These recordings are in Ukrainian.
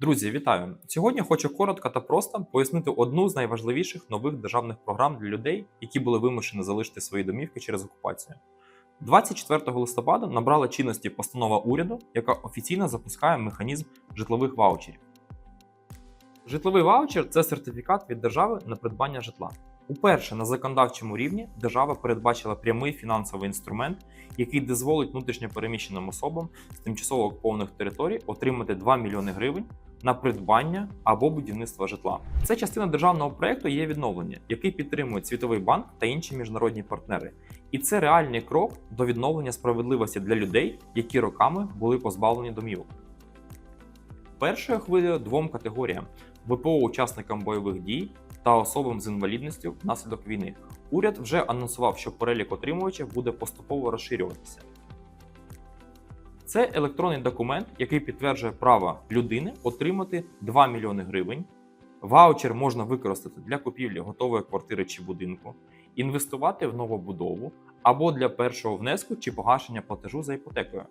Друзі, вітаю! Сьогодні хочу коротко та просто пояснити одну з найважливіших нових державних програм для людей, які були вимушені залишити свої домівки через окупацію. 24 листопада набрала чинності постанова уряду, яка офіційно запускає механізм житлових ваучерів. Житловий ваучер це сертифікат від держави на придбання житла. Уперше на законодавчому рівні держава передбачила прямий фінансовий інструмент, який дозволить внутрішньопереміщеним особам з тимчасово окупованих територій отримати 2 мільйони гривень на придбання або будівництво житла. Це частина державного проекту є відновлення, який підтримують Світовий банк та інші міжнародні партнери. І це реальний крок до відновлення справедливості для людей, які роками були позбавлені домівок. Першою хвилею двом категоріям: ВПО учасникам бойових дій та особам з інвалідністю внаслідок війни. Уряд вже анонсував, що перелік отримувачів буде поступово розширюватися. Це електронний документ, який підтверджує право людини отримати 2 мільйони гривень. Ваучер можна використати для купівлі готової квартири чи будинку, інвестувати в новобудову або для першого внеску чи погашення платежу за іпотекою.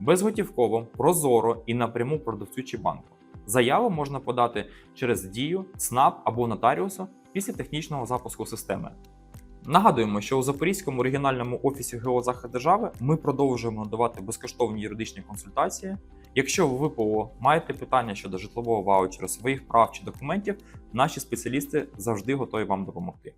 Безготівково, прозоро і напряму продавцю чи банку. Заяву можна подати через дію, ЦНАП або нотаріуса після технічного запуску системи. Нагадуємо, що у Запорізькому регіональному офісі Геозахист держави ми продовжуємо надавати безкоштовні юридичні консультації. Якщо ви ВПО маєте питання щодо житлового ваучера, своїх прав чи документів, наші спеціалісти завжди готові вам допомогти.